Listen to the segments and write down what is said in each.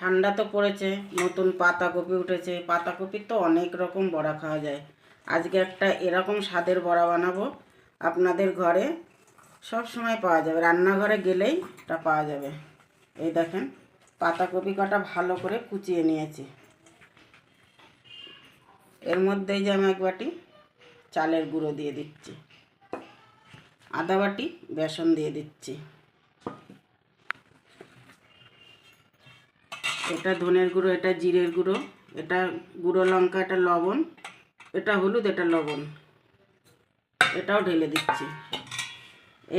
ঠান্ডা তো পড়েছে, নতুন পাতাকপি উঠেছে পাতাকপির তো অনেক রকম বড়া খাওয়া যায়। আজকে একটা এরকম স্বাদের বড়া বানাবো, আপনাদের ঘরে সব সময় পাওয়া যাবে, রান্নাঘরে গেলেই এটা পাওয়া যাবে। এই দেখেন, পাতাকপি কটা ভালো করে কুচিয়ে নিয়েছি। এর মধ্যেই যে আমি এক বাটি চালের গুঁড়ো দিয়ে দিচ্ছি আদা বাটি বেসন দিয়ে দিচ্ছি। এটা ধনের গুঁড়ো, এটা জিরের গুঁড়ো, এটা গুঁড়ো লঙ্কা, এটা লবণ, এটা হলুদ, এটা লবণ। এটাও ঢেলে দিচ্ছি।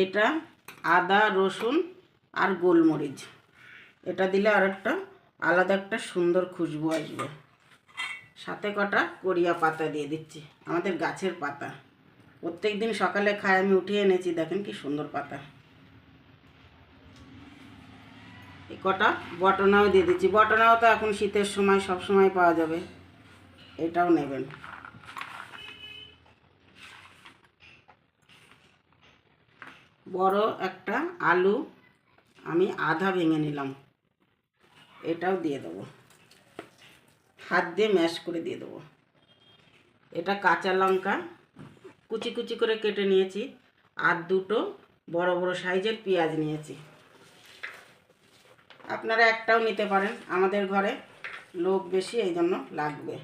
এটা আদা, রসুন আর গোলমরিচ। এটা দিলে আর একটা আলাদা একটা সুন্দর খুশবু আসবে। সাথে কটা করিয়া পাতা দিয়ে দিচ্ছি, আমাদের গাছের পাতা। প্রত্যেক দিন সকালে খায়, আমি উঠিয়ে এনেছি, দেখেন কি সুন্দর পাতা। কটা। বটনাও দিয়ে দিচ্ছি। বটনাও তো এখন শীতের সময় সব সময় পাওয়া যাবে। এটাও নেবেন। বড় একটা আলু আমি আধা ভেঙে নিলাম। এটাও দিয়ে দেবো। হাত দিয়ে ম্যাশ করে দিয়ে দেবো। এটা কাঁচা লঙ্কা কুচি কুচি করে কেটে নিয়েছি। আর দুটো বড় বড় সাইজের পেঁয়াজ নিয়েছি। আপনারা একটাও নিতে পারেন। আমাদের ঘরে লোক বেশি এই জন্য লাগবে।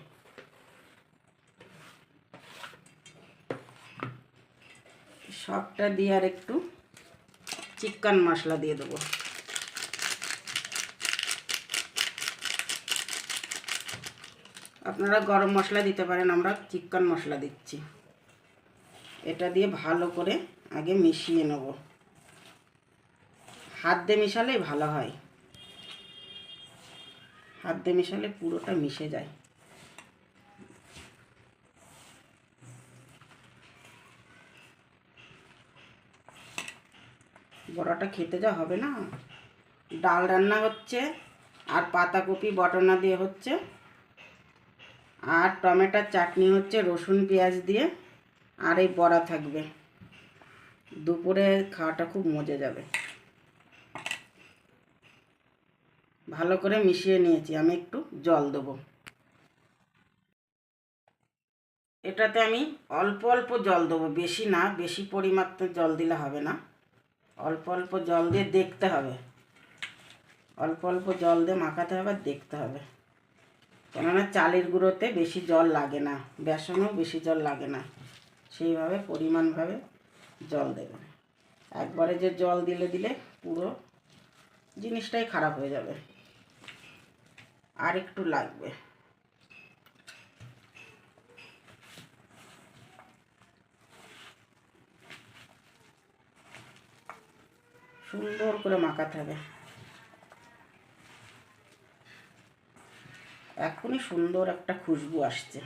সবটা দিয়ে আর একটু চিকেন মশলা দিয়ে দেবো। আপনারা গরম মশলা দিতে পারেন, আমরা চিকেন মশলা দিচ্ছি। এটা দিয়ে ভালো করে আগে মিশিয়ে নেব। হাত দিয়ে মিশালেই ভালো হয়। হাত দিয়ে মিশালে পুরোটা মিশে যায়। বড়াটা খেতে যা হবে না। ডাল রান্না হচ্ছে, আর পাতাকপি, বটনা দিয়ে হচ্ছে, আর টমেটোর চাটনি হচ্ছে, রসুন, পেঁয়াজ দিয়ে, আর এই বড়া থাকবে। দুপুরে খাওয়াটা খুব মজে যাবে। ভালো করে মিশিয়ে নিয়েছি, আমি একটু জল দেবো। এটাতে আমি অল্প অল্প জল দেবো, বেশি না, বেশি পরিমাত্র জল দিলে হবে না। অল্প অল্প জল দিয়ে দেখতে হবে। অল্প অল্প জল দিয়ে মাখাতে হবে, দেখতে হবে। কেননা চালের গুঁড়োতে বেশি জল লাগে না, বেসনেও বেশি জল লাগে না। সেইভাবে পরিমাণভাবে জল দেবেন একবারে যে জল দিলে দিলে পুরো জিনিসটাই খারাপ হয়ে যাবে। আর একটু লাগবে। সুন্দর করে মাখাতে হবে। এখনই সুন্দর একটা খুশবু আসছে।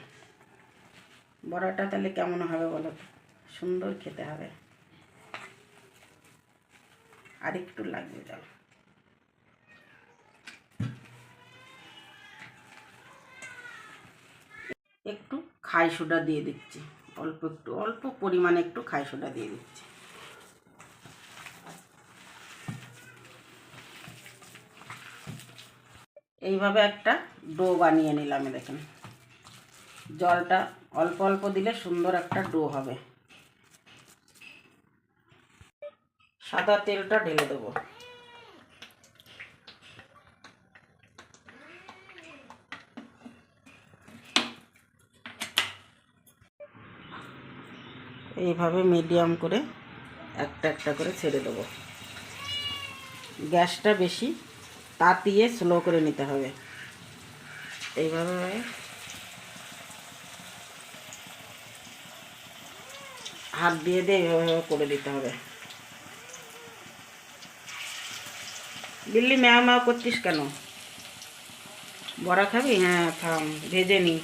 বড়াটা তাহলে কেমন হবে বলো সুন্দর খেতে হবে। আর একটু লাগবে জল একটু খাই সোডা দিয়ে দিচ্ছি। অল্প একটু, অল্প পরিমাণে একটু খাই সোডা দিয়ে দিচ্ছি। এইভাবে একটা ডো বানিয়ে নিলাম দেখেন। জলটা অল্প অল্প দিলে সুন্দর একটা ডো হবে। সাদা তেলটা ঢেলে দেবো। এইভাবে মিডিয়াম করে একটা একটা করে ছেড়ে দেবো। গ্যাসটা বেশি, তাতিয়ে স্লো করে নিতে হবে। এইভাবে হাত দিয়ে দিয়ে এইভাবে করে দিতে হবে। দিল্লি ম্যাও ম্যাও করছিস কেন? বড়া খাবি? হ্যাঁ থাম, ভেজে নি।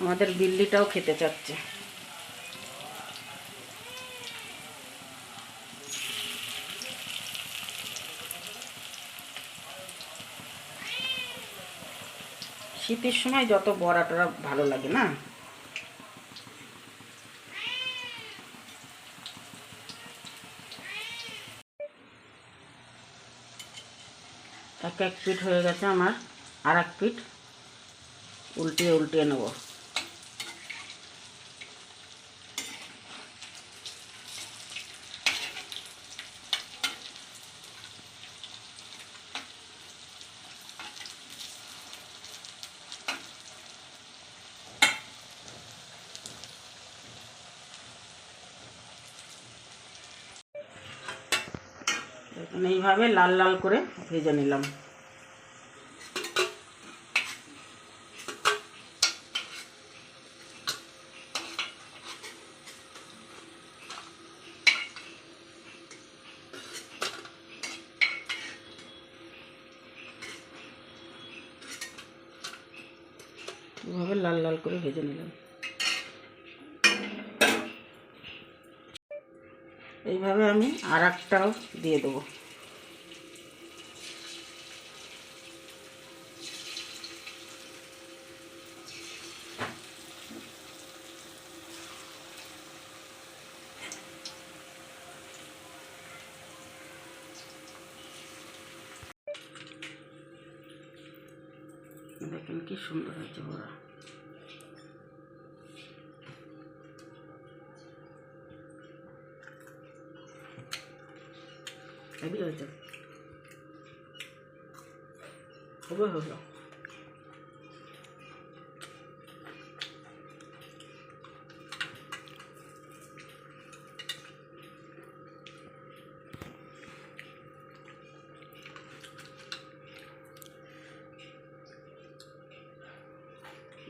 আমাদের বিল্লিটাও খেতে চাচ্ছে। শীতের সময় যত বড়া টড়া ভালো লাগে না? এক এক পিঠ হয়ে গেছে আমার আর এক পিঠ। উল্টিয়ে উল্টিয়ে নেব। এখন এইভাবে লাল লাল করে ভেজে নিলাম। এভাবে লাল লাল করে ভেজে নিলাম। এইভাবে আমি আর একটাও দিয়ে দেবো। দেখেন কি সুন্দর হয়েছে বড়া। হেভি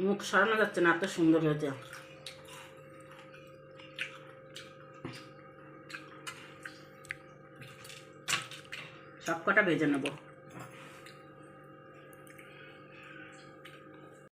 মুখ সরানো যাচ্ছে না এত সুন্দর হয়েছে। সব কটা ভেজে নেব।